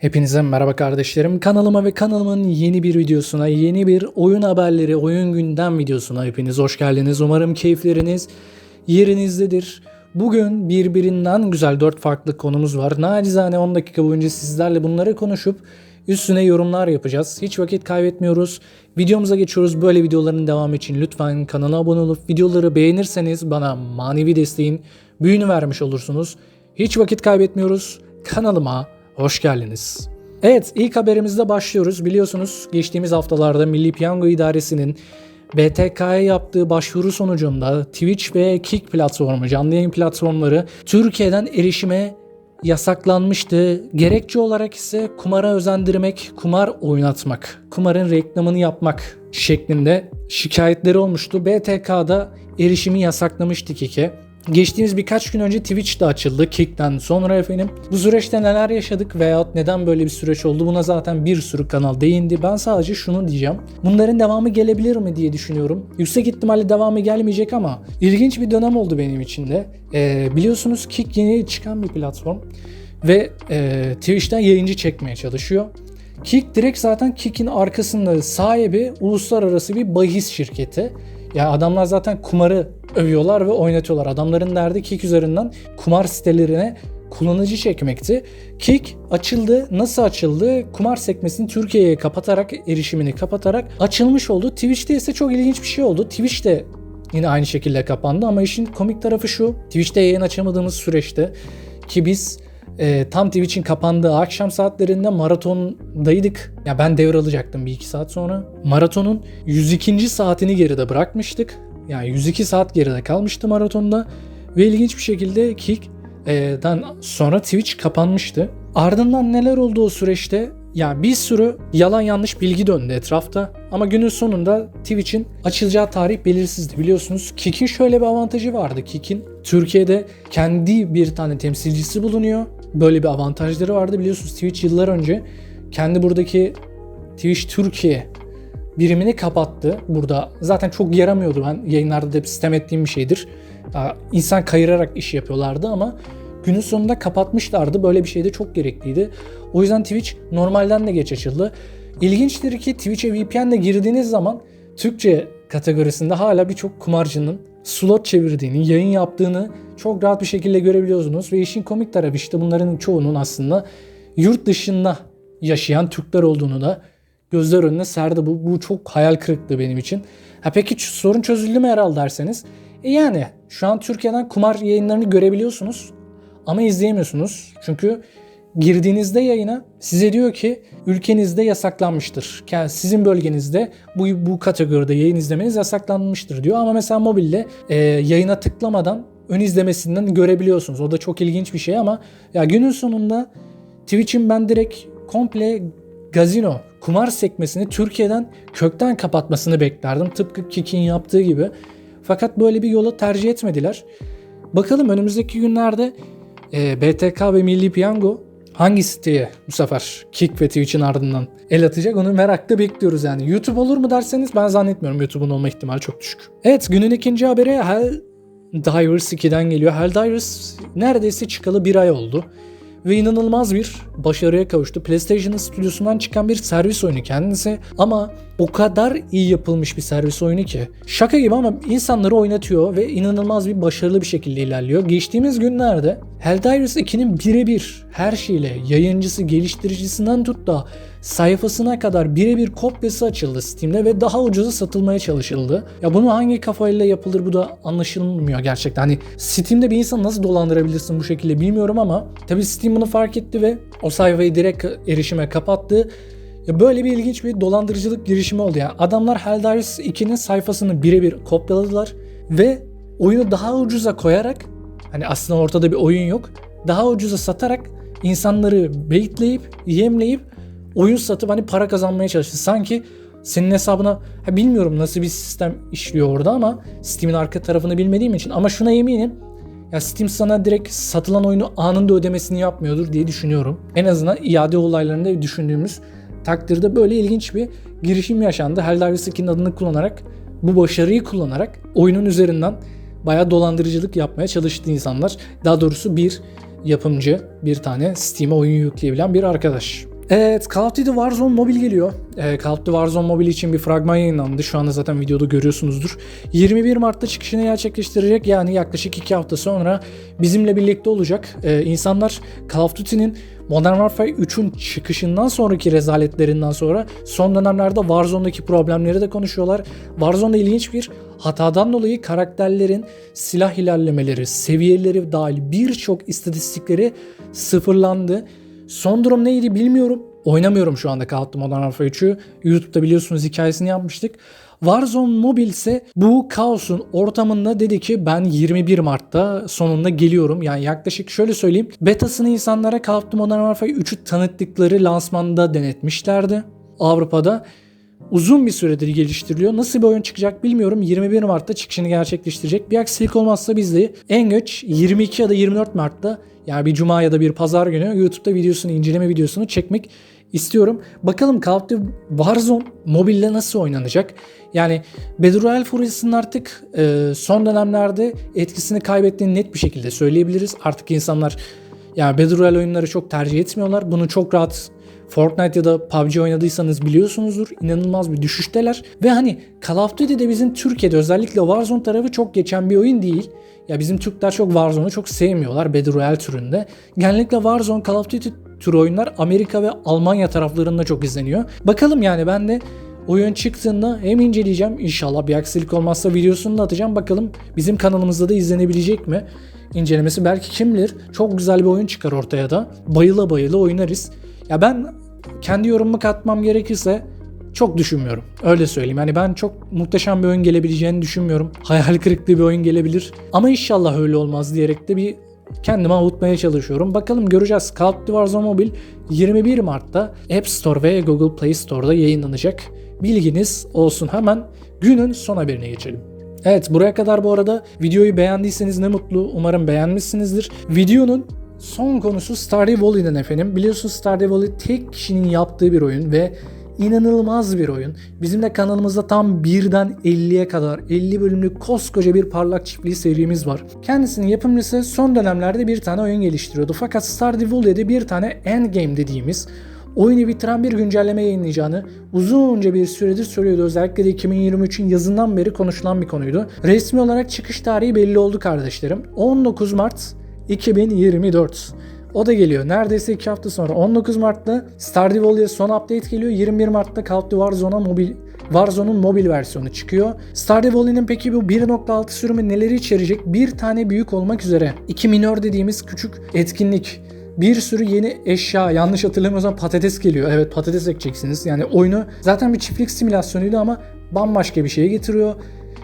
Hepinize merhaba kardeşlerim. Kanalıma ve kanalımın yeni bir videosuna, yeni bir oyun haberleri, oyun gündem videosuna hepiniz hoş geldiniz. Umarım keyifleriniz yerinizdedir. Bugün birbirinden güzel 4 farklı konumuz var. Nacizane 10 dakika boyunca sizlerle bunları konuşup üstüne yorumlar yapacağız. Hiç vakit kaybetmiyoruz. Videomuza geçiyoruz. Böyle videoların devamı için lütfen kanala abone olup videoları beğenirseniz bana manevi desteğin büyüğünü vermiş olursunuz. Hiç vakit kaybetmiyoruz. Kanalıma Hoş geldiniz. Evet ilk haberimizde başlıyoruz. Biliyorsunuz geçtiğimiz haftalarda Milli Piyango İdaresi'nin BTK'ya yaptığı başvuru sonucunda Twitch ve Kick platformu, canlı yayın platformları Türkiye'den erişime yasaklanmıştı. Gerekçe olarak ise kumara özendirmek, kumar oynatmak, kumarın reklamını yapmak şeklinde şikayetleri olmuştu. BTK'da erişimi yasaklamıştı Kick'e. Geçtiğimiz birkaç gün önce Twitch de açıldı Kick'ten sonra efendim. Bu süreçte neler yaşadık veyahut neden böyle bir süreç oldu buna zaten bir sürü kanal değindi. Ben sadece şunu diyeceğim. Bunların devamı gelebilir mi diye düşünüyorum. Yüksek ihtimalle devamı gelmeyecek ama ilginç bir dönem oldu benim için de. Ee, biliyorsunuz Kick yeni çıkan bir platform ve e, Twitch'ten yayıncı çekmeye çalışıyor. Kick direkt zaten Kick'in arkasında sahibi uluslararası bir bahis şirketi. Ya adamlar zaten kumarı övüyorlar ve oynatıyorlar. Adamların derdi Kick üzerinden kumar sitelerine kullanıcı çekmekti. Kick açıldı. Nasıl açıldı? Kumar sekmesini Türkiye'ye kapatarak, erişimini kapatarak açılmış oldu. Twitch'te ise çok ilginç bir şey oldu. Twitch de yine aynı şekilde kapandı ama işin komik tarafı şu. Twitch'te yayın açamadığımız süreçte ki biz e, tam Twitch'in kapandığı akşam saatlerinde maratondaydık. Ya ben devralacaktım bir iki saat sonra. Maratonun 102. saatini geride bırakmıştık. Yani 102 saat geride kalmıştı maratonda. Ve ilginç bir şekilde Kick'den sonra Twitch kapanmıştı. Ardından neler oldu o süreçte? Ya bir sürü yalan yanlış bilgi döndü etrafta. Ama günün sonunda Twitch'in açılacağı tarih belirsizdi biliyorsunuz. Kick'in şöyle bir avantajı vardı. Kick'in Türkiye'de kendi bir tane temsilcisi bulunuyor. Böyle bir avantajları vardı biliyorsunuz Twitch yıllar önce kendi buradaki Twitch Türkiye birimini kapattı. Burada zaten çok yaramıyordu. Ben yayınlarda da sistem ettiğim bir şeydir. İnsan kayırarak iş yapıyorlardı ama günün sonunda kapatmışlardı. Böyle bir şey de çok gerekliydi. O yüzden Twitch normalden de geç açıldı. İlginçtir ki Twitch'e VPN'le girdiğiniz zaman Türkçe kategorisinde hala birçok kumarcının slot çevirdiğini, yayın yaptığını çok rahat bir şekilde görebiliyorsunuz. Ve işin komik tarafı işte bunların çoğunun aslında yurt dışında yaşayan Türkler olduğunu da gözler önüne serdi. Bu, bu çok hayal kırıklığı benim için. Ha peki sorun çözüldü mü herhalde derseniz. E yani şu an Türkiye'den kumar yayınlarını görebiliyorsunuz ama izleyemiyorsunuz. Çünkü girdiğinizde yayına size diyor ki ülkenizde yasaklanmıştır. Yani sizin bölgenizde bu, bu kategoride yayın izlemeniz yasaklanmıştır diyor. Ama mesela mobilde e, yayına tıklamadan ön izlemesinden görebiliyorsunuz. O da çok ilginç bir şey ama ya günün sonunda Twitch'in ben direkt komple gazino, kumar sekmesini Türkiye'den kökten kapatmasını beklerdim. Tıpkı Kik'in yaptığı gibi. Fakat böyle bir yolu tercih etmediler. Bakalım önümüzdeki günlerde e, BTK ve Milli Piyango hangi siteye bu sefer Kick ve Twitch'in ardından el atacak onu merakla bekliyoruz yani. YouTube olur mu derseniz ben zannetmiyorum YouTube'un olma ihtimali çok düşük. Evet günün ikinci haberi Hell Divers 2'den geliyor. Hell Divers neredeyse çıkalı bir ay oldu ve inanılmaz bir başarıya kavuştu. PlayStation'ın stüdyosundan çıkan bir servis oyunu kendisi ama o kadar iyi yapılmış bir servis oyunu ki şaka gibi ama insanları oynatıyor ve inanılmaz bir başarılı bir şekilde ilerliyor. Geçtiğimiz günlerde Helldivers 2'nin birebir her şeyle yayıncısı, geliştiricisinden tut da sayfasına kadar birebir kopyası açıldı Steam'de ve daha ucuza satılmaya çalışıldı. Ya bunu hangi kafayla yapılır bu da anlaşılmıyor gerçekten. Hani Steam'de bir insan nasıl dolandırabilirsin bu şekilde bilmiyorum ama tabii Steam bunu fark etti ve o sayfayı direkt erişime kapattı. Ya böyle bir ilginç bir dolandırıcılık girişimi oldu ya. Adamlar Helldivers 2'nin sayfasını birebir kopyaladılar ve oyunu daha ucuza koyarak hani aslında ortada bir oyun yok. Daha ucuza satarak insanları baitleyip, yemleyip oyun satıp hani para kazanmaya çalıştı. Sanki senin hesabına ha bilmiyorum nasıl bir sistem işliyor orada ama Steam'in arka tarafını bilmediğim için ama şuna eminim ya Steam sana direkt satılan oyunu anında ödemesini yapmıyordur diye düşünüyorum. En azından iade olaylarında düşündüğümüz takdirde böyle ilginç bir girişim yaşandı. Helldivers 2'nin adını kullanarak bu başarıyı kullanarak oyunun üzerinden bayağı dolandırıcılık yapmaya çalıştı insanlar. Daha doğrusu bir yapımcı, bir tane Steam'e oyun yükleyebilen bir arkadaş. Evet Call of Duty Warzone Mobile geliyor. Ee, Call of Duty Warzone Mobile için bir fragman yayınlandı. Şu anda zaten videoda görüyorsunuzdur. 21 Mart'ta çıkışını gerçekleştirecek. Yani yaklaşık 2 hafta sonra bizimle birlikte olacak. Ee, insanlar Call of Duty'nin Modern Warfare 3'ün çıkışından sonraki rezaletlerinden sonra son dönemlerde Warzone'daki problemleri de konuşuyorlar. Warzone'da ilginç bir hatadan dolayı karakterlerin silah ilerlemeleri, seviyeleri dahil birçok istatistikleri sıfırlandı. Son durum neydi bilmiyorum. Oynamıyorum şu anda Call of Modern Warfare 3'ü. YouTube'da biliyorsunuz hikayesini yapmıştık. Warzone Mobile ise bu kaosun ortamında dedi ki ben 21 Mart'ta sonunda geliyorum. Yani yaklaşık şöyle söyleyeyim. Betasını insanlara Call of Modern Warfare 3'ü tanıttıkları lansmanda denetmişlerdi. Avrupa'da uzun bir süredir geliştiriliyor. Nasıl bir oyun çıkacak bilmiyorum. 21 Mart'ta çıkışını gerçekleştirecek. Bir aksilik olmazsa biz de en geç 22 ya da 24 Mart'ta yani bir cuma ya da bir pazar günü YouTube'da videosunu, inceleme videosunu çekmek istiyorum. Bakalım Call of Duty Warzone mobilde nasıl oynanacak? Yani Battle Royale furyasının artık e, son dönemlerde etkisini kaybettiğini net bir şekilde söyleyebiliriz. Artık insanlar yani Battle Royale oyunları çok tercih etmiyorlar. Bunu çok rahat Fortnite ya da PUBG oynadıysanız biliyorsunuzdur. İnanılmaz bir düşüşteler. Ve hani Call of Duty de bizim Türkiye'de özellikle Warzone tarafı çok geçen bir oyun değil. Ya bizim Türkler çok Warzone'u çok sevmiyorlar Battle Royale türünde. Genellikle Warzone, Call of Duty tür oyunlar Amerika ve Almanya taraflarında çok izleniyor. Bakalım yani ben de oyun çıktığında hem inceleyeceğim inşallah bir aksilik olmazsa videosunu da atacağım. Bakalım bizim kanalımızda da izlenebilecek mi? İncelemesi belki kim bilir çok güzel bir oyun çıkar ortaya da. Bayıla bayıla oynarız. Ya ben kendi yorumumu katmam gerekirse çok düşünmüyorum. Öyle söyleyeyim. Yani ben çok muhteşem bir oyun gelebileceğini düşünmüyorum. Hayal kırıklığı bir oyun gelebilir. Ama inşallah öyle olmaz diyerek de bir kendimi avutmaya çalışıyorum. Bakalım göreceğiz. Call of Duty Mobile 21 Mart'ta App Store ve Google Play Store'da yayınlanacak. Bilginiz olsun. Hemen günün son haberine geçelim. Evet buraya kadar bu arada videoyu beğendiyseniz ne mutlu. Umarım beğenmişsinizdir. Videonun son konusu Stardew Valley'den efendim. Biliyorsunuz Stardew Valley tek kişinin yaptığı bir oyun ve inanılmaz bir oyun. Bizim de kanalımızda tam 1'den 50'ye kadar 50 bölümlük koskoca bir parlak çiftliği serimiz var. Kendisinin yapımcısı son dönemlerde bir tane oyun geliştiriyordu. Fakat Stardew Valley'de bir tane endgame dediğimiz oyunu bitiren bir güncelleme yayınlayacağını uzunca bir süredir söylüyordu. Özellikle de 2023'ün yazından beri konuşulan bir konuydu. Resmi olarak çıkış tarihi belli oldu kardeşlerim. 19 Mart 2024. O da geliyor. Neredeyse 2 hafta sonra 19 Mart'ta Stardew Valley'e son update geliyor. 21 Mart'ta Call of Duty Warzone'a mobil Warzone'un mobil versiyonu çıkıyor. Stardew Valley'nin peki bu 1.6 sürümü neleri içerecek? Bir tane büyük olmak üzere. 2 minör dediğimiz küçük etkinlik bir sürü yeni eşya yanlış hatırlamıyorsam patates geliyor. Evet patates ekeceksiniz. Yani oyunu zaten bir çiftlik simülasyonuydu ama bambaşka bir şeye getiriyor.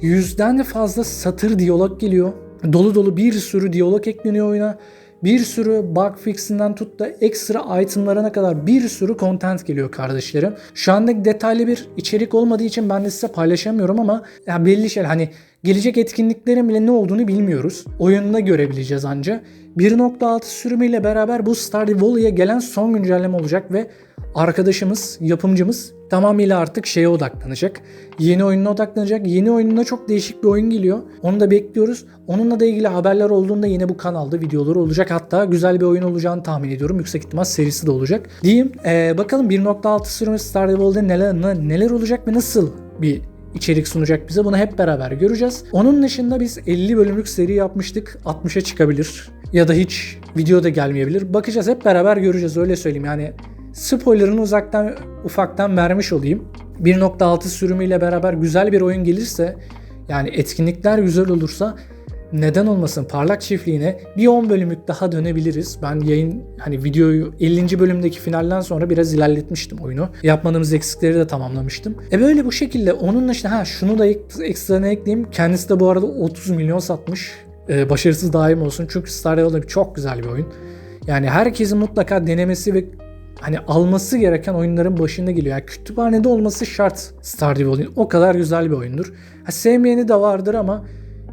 Yüzden de fazla satır diyalog geliyor. Dolu dolu bir sürü diyalog ekleniyor oyuna. Bir sürü bug fixinden tut da ekstra itemlarına kadar bir sürü content geliyor kardeşlerim. Şu anda detaylı bir içerik olmadığı için ben de size paylaşamıyorum ama ya belli şeyler hani gelecek etkinliklerin bile ne olduğunu bilmiyoruz. Oyununda görebileceğiz anca. 1.6 sürümüyle beraber bu Stardew Valley'e gelen son güncelleme olacak ve arkadaşımız, yapımcımız tamamıyla artık şeye odaklanacak. Yeni oyununa odaklanacak. Yeni oyununa çok değişik bir oyun geliyor. Onu da bekliyoruz. Onunla da ilgili haberler olduğunda yine bu kanalda videoları olacak. Hatta güzel bir oyun olacağını tahmin ediyorum. Yüksek ihtimal serisi de olacak. Diyeyim ee, bakalım 1.6 sürümü Stardew Valley'de neler, neler olacak ve nasıl bir içerik sunacak bize. Bunu hep beraber göreceğiz. Onun dışında biz 50 bölümlük seri yapmıştık. 60'a çıkabilir. Ya da hiç video da gelmeyebilir. Bakacağız hep beraber göreceğiz öyle söyleyeyim. Yani spoilerını uzaktan ufaktan vermiş olayım. 1.6 sürümüyle beraber güzel bir oyun gelirse yani etkinlikler güzel olursa neden olmasın parlak çiftliğine bir 10 bölümlük daha dönebiliriz. Ben yayın hani videoyu 50. bölümdeki finalden sonra biraz ilerletmiştim oyunu. Yapmadığımız eksikleri de tamamlamıştım. E böyle bu şekilde onunla işte ha şunu da ekstrana ekleyeyim. Kendisi de bu arada 30 milyon satmış. Ee, başarısız daim olsun. Çünkü Stardew Valley çok güzel bir oyun. Yani herkesin mutlaka denemesi ve hani alması gereken oyunların başında geliyor. Yani kütüphanede olması şart Stardew Valley. O kadar güzel bir oyundur. Ha, sevmeyeni de vardır ama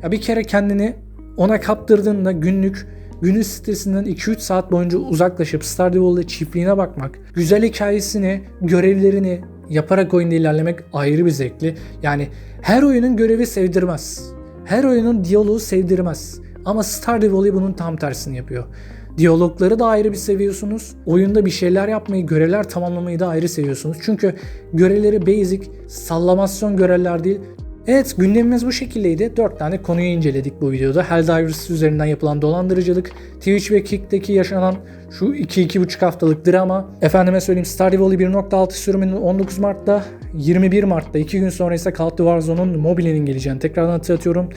ya bir kere kendini ona kaptırdığında günlük günün stresinden 2-3 saat boyunca uzaklaşıp Stardew Valley çiftliğine bakmak, güzel hikayesini, görevlerini yaparak oyunda ilerlemek ayrı bir zevkli. Yani her oyunun görevi sevdirmez. Her oyunun diyaloğu sevdirmez. Ama Stardew Valley bunun tam tersini yapıyor. Diyalogları da ayrı bir seviyorsunuz. Oyunda bir şeyler yapmayı, görevler tamamlamayı da ayrı seviyorsunuz. Çünkü görevleri basic, sallamasyon görevler değil. Evet gündemimiz bu şekildeydi. 4 tane konuyu inceledik bu videoda. Helldivers üzerinden yapılan dolandırıcılık, Twitch ve Kick'teki yaşanan şu 2-2,5 haftalık drama, efendime söyleyeyim Stardew Valley 1.6 sürümünün 19 Mart'ta, 21 Mart'ta 2 gün sonra ise Call of Warzone'un mobilinin geleceğini tekrardan hatırlatıyorum.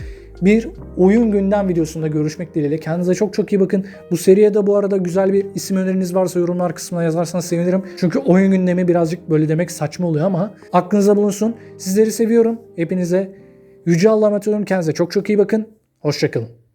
Bir oyun gündem videosunda görüşmek dileğiyle. Kendinize çok çok iyi bakın. Bu seriye de bu arada güzel bir isim öneriniz varsa yorumlar kısmına yazarsanız sevinirim. Çünkü oyun gündemi birazcık böyle demek saçma oluyor ama aklınıza bulunsun. Sizleri seviyorum. Hepinize yüce Allah'a emanet. Kendinize çok çok iyi bakın. Hoşçakalın.